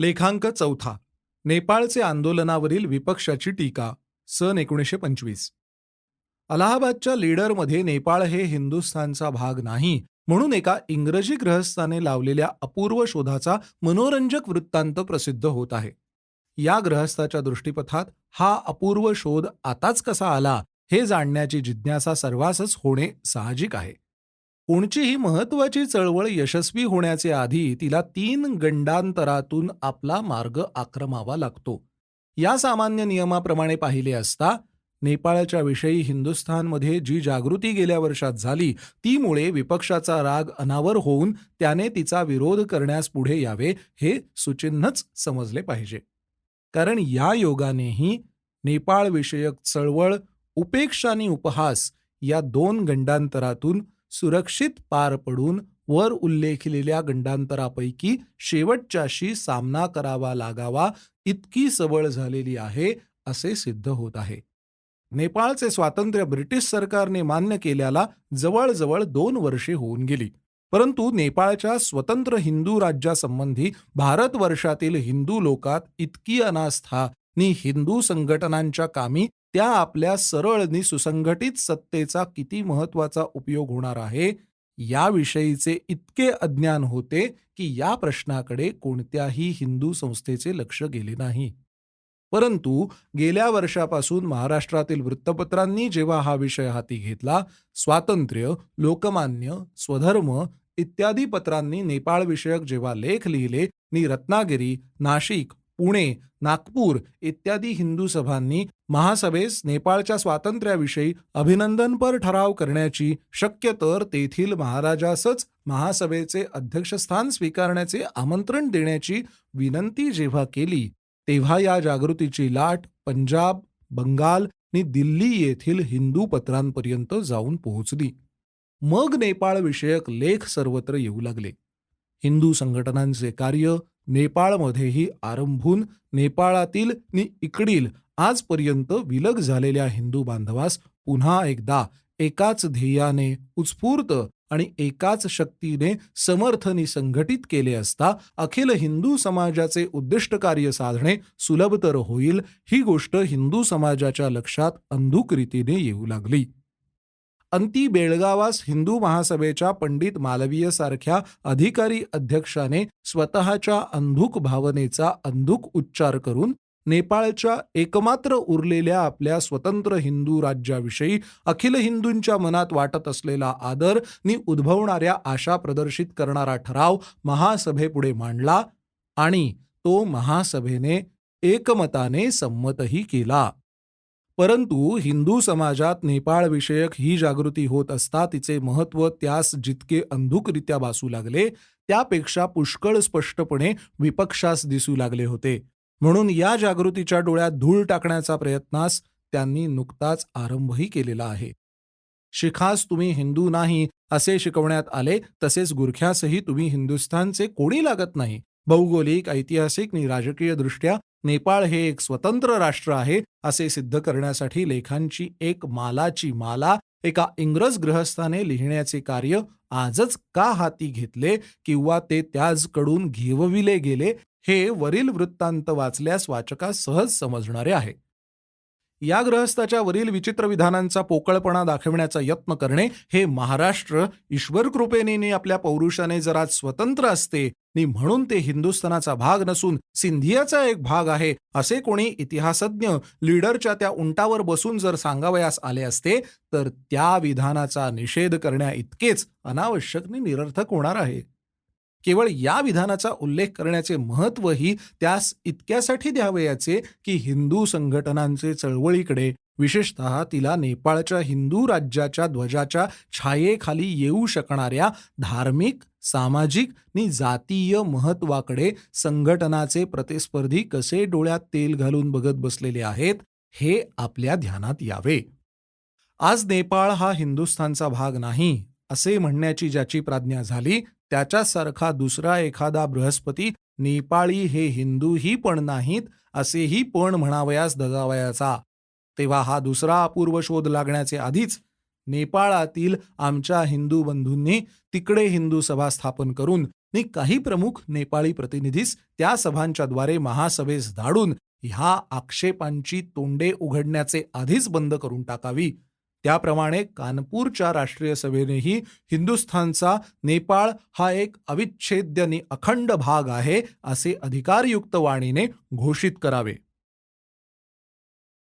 लेखांक चौथा. नेपाळचे आंदोलनावरील विपक्षाची टीका सन एकोणीसशे पंचवीस. अलाहाबादच्या लीडरमध्ये नेपाळ हे हिंदुस्थानचा भाग नाही म्हणून एका इंग्रजी ग्रहस्थाने लावलेल्या अपूर्व शोधाचा मनोरंजक वृत्तांत प्रसिद्ध होत आहे. या ग्रहस्थाच्या दृष्टीपथात हा अपूर्व शोध आताच कसा आला हे जाणण्याची जिज्ञासा सर्वांसच होणे साहजिक आहे. कोणचीही महत्वाची चळवळ यशस्वी होण्याचे आधी तिला तीन गंडांतरातून आपला मार्ग आक्रमावा लागतो. या सामान्य नियमाप्रमाणे पाहिले असता नेपाळच्या विषयी हिंदुस्थानमध्ये जी जागृती गेल्या वर्षात झाली तीमुळे विपक्षाचा राग अनावर होऊन त्याने तिचा विरोध करण्यास पुढे यावे हे सुचिन्हच समजले पाहिजे. कारण या योगानेही नेपाळ विषयक चळवळ उपेक्षा आणि उपहास या दोन गंडांतरातून सुरक्षित पार पडून वर उल्लेखलेल्या गंडांतरापैकी शेवटच्याशी सामना करावा लागावा इतकी सबळ झालेली आहे असे सिद्ध होत आहे. नेपाळचे स्वातंत्र्य ब्रिटिश सरकारने मान्य केल्याला जवळजवळ दोन वर्षे होऊन गेली. परंतु नेपाळच्या स्वतंत्र हिंदू राज्यासंबंधी भारतवर्षातील हिंदू लोकात इतकी अनास्था नि हिंदू संघटनांच्या कामी त्या आपल्या सरळ नि सुसंघटित सत्तेचा किती महत्त्वाचा उपयोग होणार आहे? याविषयीचे इतके अज्ञान होते की या प्रश्नाकडे कोणत्याही हिंदू संस्थेचे लक्ष गेले नाही. परंतु गेल्या वर्षापासून महाराष्ट्रातील वृत्तपत्रांनी जेव्हा हा विषय हाती घेतला स्वातंत्र्य लोकमान्य स्वधर्म इत्यादी पत्रांनी नेपाळविषयक जेव्हा लेख लिहिले नि रत्नागिरी नाशिक पुणे नागपूर इत्यादी हिंदू सभांनी महासभेस नेपाळच्या स्वातंत्र्याविषयी अभिनंदनपर ठराव करण्याची शक्य तर तेथील महाराजासच महासभेचे अध्यक्षस्थान स्वीकारण्याचे आमंत्रण देण्याची विनंती जेव्हा केली तेव्हा या जागृतीची लाट पंजाब बंगाल आणि दिल्ली येथील हिंदू पत्रांपर्यंत जाऊन पोहोचली. मग नेपाळ विषयक लेख सर्वत्र येऊ लागले. हिंदू संघटनांचे कार्य नेपाळमध्येही आरंभून नेपाळातील नि इकडील आजपर्यंत विलग झालेल्या हिंदू बांधवास पुन्हा एकदा एकाच ध्येयाने उत्स्फूर्त आणि एकाच शक्तीने समर्थनी संघटित केले असता अखिल हिंदू समाजाचे उद्दिष्ट कार्य साधणे सुलभतर होईल ही गोष्ट हिंदू समाजाच्या लक्षात अंधुक रीतीने येऊ लागली. अंती बेळगावास हिंदू महासभेच्या पंडित मालवीय सारख्या अधिकारी अध्यक्षाने स्वतःच्या अंधुक भावनेचा अंधुक उच्चार करून नेपाळच्या एकमात्र उरलेल्या आपल्या स्वतंत्र हिंदू राज्याविषयी अखिल हिंदूंच्या मनात वाटत असलेला आदर नि उद्भवणाऱ्या आशा प्रदर्शित करणारा ठराव महासभेपुढे मांडला आणि तो महासभेने एकमताने संमतही केला. परंतु हिंदू समाजात नेपाळविषयक ही जागृती होत असता तिचे महत्त्व त्यास जितके अंधुकरित्या भासू लागले त्यापेक्षा पुष्कळ स्पष्टपणे विपक्षास दिसू लागले होते. म्हणून या जागृतीच्या डोळ्यात धूळ टाकण्याचा प्रयत्नास त्यांनी नुकताच आरंभही केलेला आहे. शिखास तुम्ही हिंदू नाही असे शिकवण्यात आले तसेच गुरख्यासही तुम्ही हिंदुस्थानचे कोणी लागत नाही. भौगोलिक ऐतिहासिक आणि राजकीय दृष्ट्या नेपाळ हे एक स्वतंत्र राष्ट्र आहे असे सिद्ध करण्यासाठी लेखांची एक मालाची माला एका इंग्रज ग्रहस्थाने लिहिण्याचे कार्य आजच का हाती घेतले किंवा ते त्याचकडून घेवविले गेले हे वरील वृत्तांत वाचल्यास वाचकास सहज समजणारे आहे. या ग्रहस्थाच्या वरील विचित्र विधानांचा पोकळपणा दाखविण्याचा यत्न करणे हे महाराष्ट्र ईश्वर कृपेने आपल्या पौरुषाने जरा स्वतंत्र असते नी म्हणून ते हिंदुस्थानाचा भाग नसून सिंधियाचा एक भाग आहे असे कोणी इतिहासज्ञ लीडरच्या त्या उंटावर बसून जर सांगावयास आले असते तर त्या विधानाचा निषेध करण्या इतकेच अनावश्यक निरर्थक होणार आहे. केवळ या विधानाचा उल्लेख करण्याचे महत्वही त्यास इतक्यासाठी द्यावयाचे की हिंदू संघटनांचे चळवळीकडे विशेषतः तिला नेपाळच्या हिंदू राज्याच्या ध्वजाच्या छायेखाली येऊ शकणाऱ्या धार्मिक सामाजिक नि जातीय महत्वाकडे संघटनाचे प्रतिस्पर्धी कसे डोळ्यात तेल घालून बघत बसलेले आहेत हे आपल्या ध्यानात यावे. आज नेपाळ हा हिंदुस्थानचा भाग नाही असे म्हणण्याची ज्याची प्राज्ञा झाली त्याच्यासारखा दुसरा एखादा बृहस्पती नेपाळी हे हिंदूही पण नाहीत असेही पण म्हणावयास दगावयाचा. तेव्हा हा दुसरा अपूर्व शोध लागण्याचे आधीच नेपाळातील आमच्या हिंदू बंधूंनी तिकडे हिंदू सभा स्थापन करून नि काही प्रमुख नेपाळी प्रतिनिधीस त्या सभांच्याद्वारे महासभेस धाडून ह्या आक्षेपांची तोंडे उघडण्याचे आधीच बंद करून टाकावी. त्याप्रमाणे कानपूरच्या राष्ट्रीय सभेनेही हिंदुस्थानचा नेपाळ हा एक अविच्छेद्य अखंड भाग आहे असे अधिकारयुक्त वाणीने घोषित करावे.